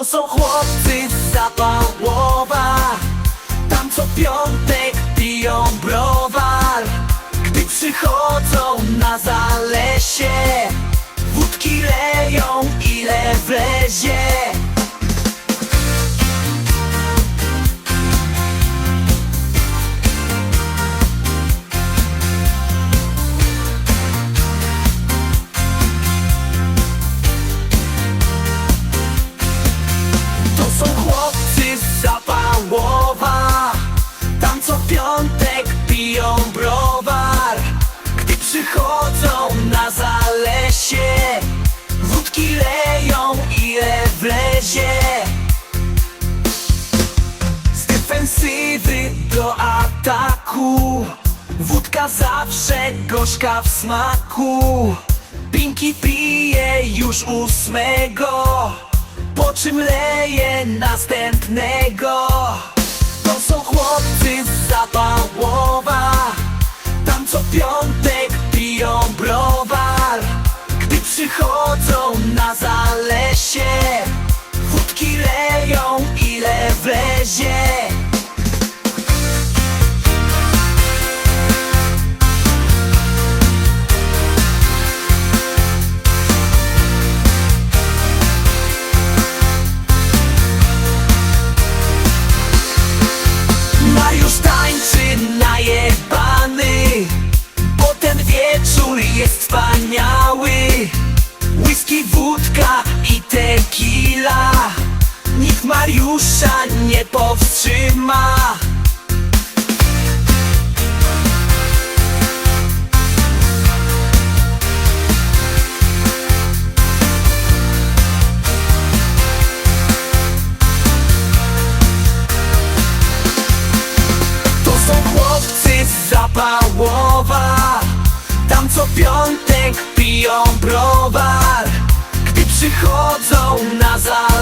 To są chłopcy z Zapałowa Tam co piątek piją browar. Gdy przychodzą na zalesie Wódki leją ile wlezie do ataku. Wódka zawsze gorzka w smaku. Pinki pije już ósmego. Po czym leje następnego. To są chłopcy z Zapałowa Tam co piątek piją browar. Gdy przychodzą na zalesie Wódki leją ile wlezie wódka i tequila. Nikt Mariusza nie powstrzyma. To są chłopcy z Zapałowa. Tam co piątek piją browar przychodzą na zalesie